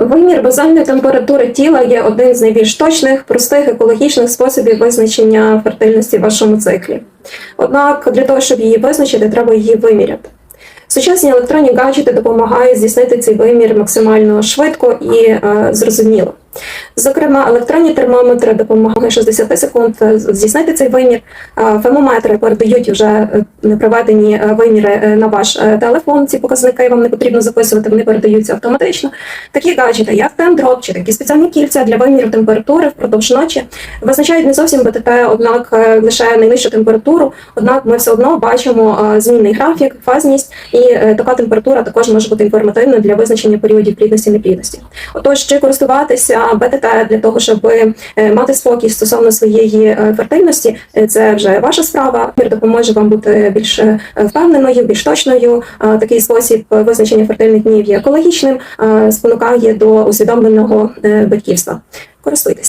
Вимір базальної температури тіла є один з найбільш точних, простих екологічних способів визначення фертильності в вашому циклі. Однак для того, щоб її визначити, треба її виміряти. Сучасні електронні гаджети допомагають здійснити цей вимір максимально швидко і е, зрозуміло. Зокрема, електронні термометри допомагають 60 секунд е, здійснити цей вимір. Е, Фемометри передають вже е, проведені виміри на ваш телефон. Ці показники вам не потрібно записувати, вони передаються автоматично. Такі гаджети, як тендроп чи такі спеціальні кільця для виміру температури впродовж ночі, визначають не зовсім БТТ, однак лише найнижчу температуру. Однак ми все одно бачимо змінний графік, фазність, і така температура також може бути інформативною для визначення періодів плідності і неплідності. Отож, чи користуватися БТТ для того, щоб е, мати спокій стосовно своєї е, фертильності, е, це вже ваша справа. Мір допоможе вам бути більш впевненою, більш точною. Такий спосіб визначення фертильних днів є екологічним, спонукає до усвідомленого батьківства. Користуйтесь.